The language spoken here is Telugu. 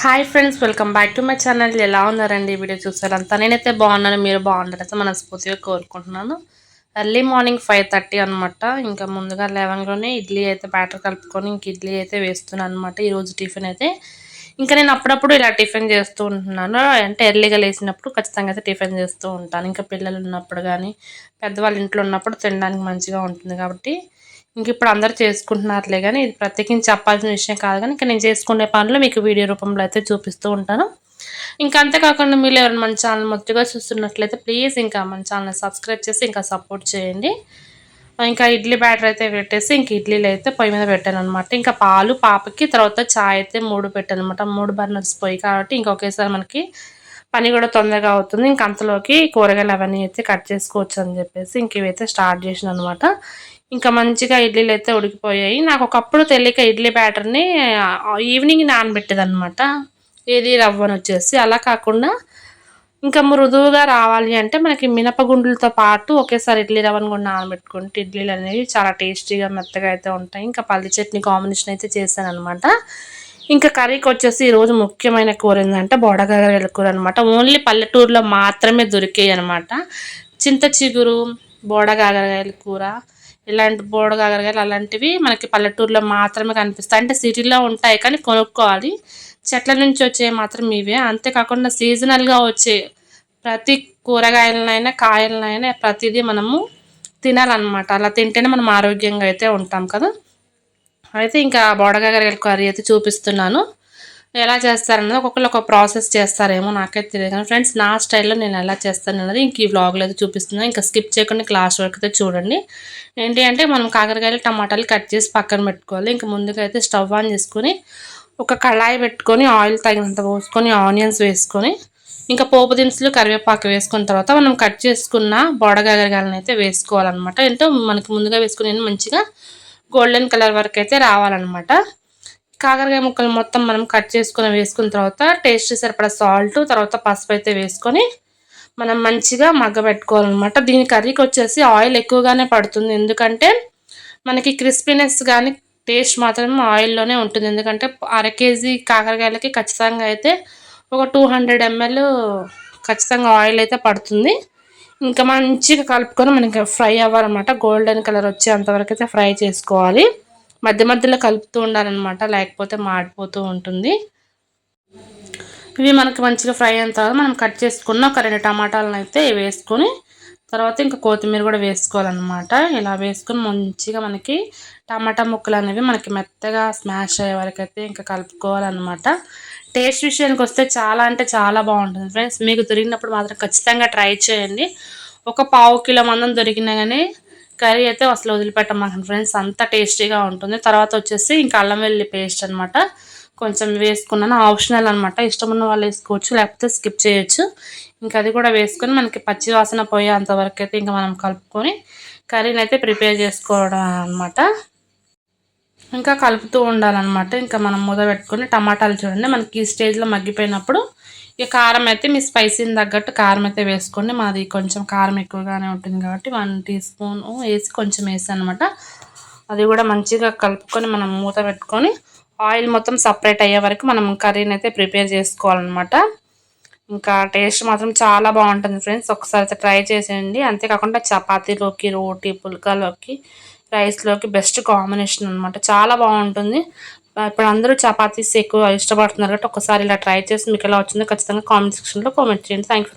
Hi friends welcome back to my channel ఎలా ఉన్నారండి? ఈ వీడియో చూసారంతా నేనైతే బాగున్నాను మీరు బాగుంటారైతే మనస్ఫూర్తిగా కోరుకుంటున్నాను. ఎర్లీ మార్నింగ్ ఫైవ్ థర్టీ అనమాట ఇంకా ముందుగా లెవెన్లోనే ఇడ్లీ అయితే బ్యాటర్ కలుపుకొని ఇంక ఇడ్లీ అయితే వేస్తున్నాను అనమాట ఈరోజు టిఫిన్ అయితే ఇంకా నేను అప్పుడప్పుడు ఇలా టిఫిన్ చేస్తూ ఉంటున్నాను. అంటే ఎర్లీగా లేచినప్పుడు ఖచ్చితంగా అయితే టిఫిన్ చేస్తూ ఉంటాను. ఇంకా పిల్లలు ఉన్నప్పుడు కానీ పెద్దవాళ్ళ ఇంట్లో ఉన్నప్పుడు తినడానికి మంచిగా ఉంటుంది కాబట్టి ఇంక ఇప్పుడు అందరు చేసుకుంటున్నారులే కానీ ఇది ప్రత్యేకించి చెప్పాల్సిన విషయం కాదు కానీ ఇంకా నేను చేసుకునే పనులు మీకు వీడియో రూపంలో అయితే చూపిస్తూ ఉంటాను. ఇంకా అంతేకాకుండా మీరు ఎవరైనా మన ఛానల్ మొదటిగా చూస్తున్నట్లయితే ప్లీజ్ ఇంకా మన ఛానల్ సబ్స్క్రైబ్ చేసి ఇంకా సపోర్ట్ చేయండి. ఇంకా ఇడ్లీ బ్యాటర్ అయితే పెట్టేసి ఇంక ఇడ్లీలు అయితే పొయ్యి మీద పెట్టాను అనమాట ఇంకా పాలు పాపకి తర్వాత చాయ్ అయితే మూడు పెట్టాను అనమాట మూడు బర్నర్స్ పొయ్యి కాబట్టి ఇంకొకేసారి మనకి పని కూడా తొందరగా అవుతుంది. ఇంక అంతలోకి కూరగాయలు అవన్నీ అయితే కట్ చేసుకోవచ్చు అని చెప్పేసి ఇంక ఇవైతే స్టార్ట్ చేసిన అనమాట ఇంకా మంచిగా ఇడ్లీలు అయితే ఉడికిపోయాయి. నాకు ఒకప్పుడు తెలియక ఇడ్లీ బ్యాటర్ని ఈవినింగ్ నానబెట్టేది అనమాట ఏది రవ్వని వచ్చేసి. అలా కాకుండా ఇంకా మృదువుగా రావాలి అంటే మనకి మినపగుండ్లతో పాటు ఒకేసారి ఇడ్లీ రవ్వను కూడా నానబెట్టుకుంటే ఇడ్లీలు అనేవి చాలా టేస్టీగా మెత్తగా అయితే ఉంటాయి. ఇంకా పల్లి చట్నీ కాంబినేషన్ అయితే చేశాను అనమాట ఇంకా కర్రీకి వచ్చేసి ఈరోజు ముఖ్యమైన కూర ఏంటంటే బోడగగరగల కూర అనమాట ఓన్లీ పల్లెటూరులో మాత్రమే దొరికాయి అనమాట చింత చిగురు బోడగాగరగాయల కూర ఇలాంటి బోడగాగరగాయలు అలాంటివి మనకి పల్లెటూరులో మాత్రమే కనిపిస్తాయి. అంటే సిటీలో ఉంటాయి కానీ కొనుక్కోవాలి. చెట్ల నుంచి వచ్చే మాత్రం ఇవే. అంతేకాకుండా సీజనల్గా వచ్చే ప్రతి కూరగాయలనైనా కాయలనైనా ప్రతిదీ మనము తినాలన్నమాట. అలా తింటేనే మనం ఆరోగ్యంగా అయితే ఉంటాం కదా. అయితే ఇంకా బోడగాగరగల కర్రీ అయితే చూపిస్తున్నాను. ఎలా చేస్తారన్నది ఒక్కొక్కరు ఒక ప్రాసెస్ చేస్తారేమో నాకైతే తెలియదు. కానీ ఫ్రెండ్స్ నా స్టైల్లో నేను ఎలా చేస్తాను అన్నది ఇంక ఈ వ్లాగ్లో అయితే చూపిస్తున్నాను ఇంకా స్కిప్ చేయకుండా క్లాస్ వరకు అయితే చూడండి. ఏంటి అంటే మనం కాకరకాయలు టమాటాలు కట్ చేసి పక్కన పెట్టుకోవాలి. ఇంకా ముందుగా అయితే స్టవ్ ఆన్ చేసుకొని ఒక కళాయి పెట్టుకొని ఆయిల్ తగినంత పోసుకొని ఆనియన్స్ వేసుకొని ఇంకా పోపు దినుసులు కరివేపాకు వేసుకున్న తర్వాత మనం కట్ చేసుకున్న బోడగాగరగాయలను అయితే వేసుకోవాలన్నమాట. ఏంటో మనకి ముందుగా వేసుకుని మంచిగా గోల్డెన్ కలర్ వరకు అయితే రావాలన్నమాట. కాకరకాయ ముక్కలు మొత్తం మనం కట్ చేసుకుని వేసుకున్న తర్వాత టేస్ట్ సరిపడా సాల్ట్ తర్వాత పసుపు అయితే వేసుకొని మనం మంచిగా మగ్గబెట్టుకోవాలన్నమాట దీని కర్రీకి వచ్చేసి ఆయిల్ ఎక్కువగానే పడుతుంది. ఎందుకంటే మనకి క్రిస్పీనెస్ కానీ టేస్ట్ మాత్రం ఆయిల్లోనే ఉంటుంది. ఎందుకంటే అర కేజీ కాకరకాయలకి ఖచ్చితంగా అయితే ఒక టూ హండ్రెడ్ ఎంఎల్ ఖచ్చితంగా ఆయిల్ అయితే పడుతుంది. ఇంకా మంచిగా కలుపుకొని మనకి ఫ్రై అవ్వాలన్నమాట. గోల్డెన్ కలర్ వచ్చేంతవరకు అయితే ఫ్రై చేసుకోవాలి. మధ్య మధ్యలో కలుపుతూ ఉండాలన్నమాట. లేకపోతే మాడిపోతూ ఉంటుంది. ఇవి మనకి మంచిగా ఫ్రై అయిన తర్వాత మనం కట్ చేసుకున్న ఒక రెండు టమాటాలను అయితే వేసుకొని తర్వాత ఇంకా కొత్తిమీర కూడా వేసుకోవాలన్నమాట. ఇలా వేసుకొని మంచిగా మనకి టమాటా ముక్కలు అనేవి మనకి మెత్తగా స్మాష్ అయ్యే వరకు అయితే ఇంకా కలుపుకోవాలన్నమాట. టేస్ట్ విషయానికి వస్తే చాలా అంటే చాలా బాగుంటుంది ఫ్రెండ్స్. మీకు దొరికినప్పుడు మాత్రం ఖచ్చితంగా ట్రై చేయండి. ఒక పావు కిలో మందం దొరికినా కానీ కర్రీ అయితే అసలు వదిలిపెట్టమాకండి ఫ్రెండ్స్. అంత టేస్టీగా ఉంటుంది. తర్వాత వచ్చేసి ఇంకా అల్లం వెల్లి పేస్ట్ అనమాట కొంచెం వేసుకున్నాను. ఆప్షనల్ అనమాట ఇష్టం ఉన్న వాళ్ళు వేసుకోవచ్చు లేకపోతే స్కిప్ చేయొచ్చు. ఇంకా అది కూడా వేసుకొని మనకి పచ్చి వాసన పోయేంత వరకు అయితే ఇంకా మనం కలుపుకొని కర్రీని అయితే ప్రిపేర్ చేసుకోవడం అనమాట ఇంకా కలుపుతూ ఉండాలన్నమాట. ఇంకా మనం మూత పెట్టుకొని టమాటాలు చూడండి. మనకి ఈ స్టేజ్లో మగ్గిపోయినప్పుడు ఇక కారం అయితే మీ స్పైసీని తగ్గట్టు కారం అయితే వేసుకోండి. మాది కొంచెం కారం ఎక్కువగానే ఉంటుంది కాబట్టి వన్ టీ స్పూన్ వేసి కొంచెం వేసి అనమాట అది కూడా మంచిగా కలుపుకొని మనం మూత పెట్టుకొని ఆయిల్ మొత్తం సపరేట్ అయ్యే వరకు మనం కర్రీని అయితే ప్రిపేర్ చేసుకోవాలన్నమాట. ఇంకా టేస్ట్ మాత్రం చాలా బాగుంటుంది ఫ్రెండ్స్. ఒకసారి అయితే ట్రై చేసేయండి. అంతేకాకుండా చపాతీలోకి రోటీ పుల్కాలోకి రైస్లోకి బెస్ట్ కాంబినేషన్ అనమాట చాలా బాగుంటుంది. ఇప్పుడు అందరూ చపాతీస్ ఎక్కువ ఇష్టపడుతున్నారు కాబట్టి ఒకసారి ఇలా ట్రై చేసి మీకు ఎలా వచ్చిందో ఖచ్చితంగా కామెంట్ సెక్షన్లో కామెంట్ చేయండి. థ్యాంక్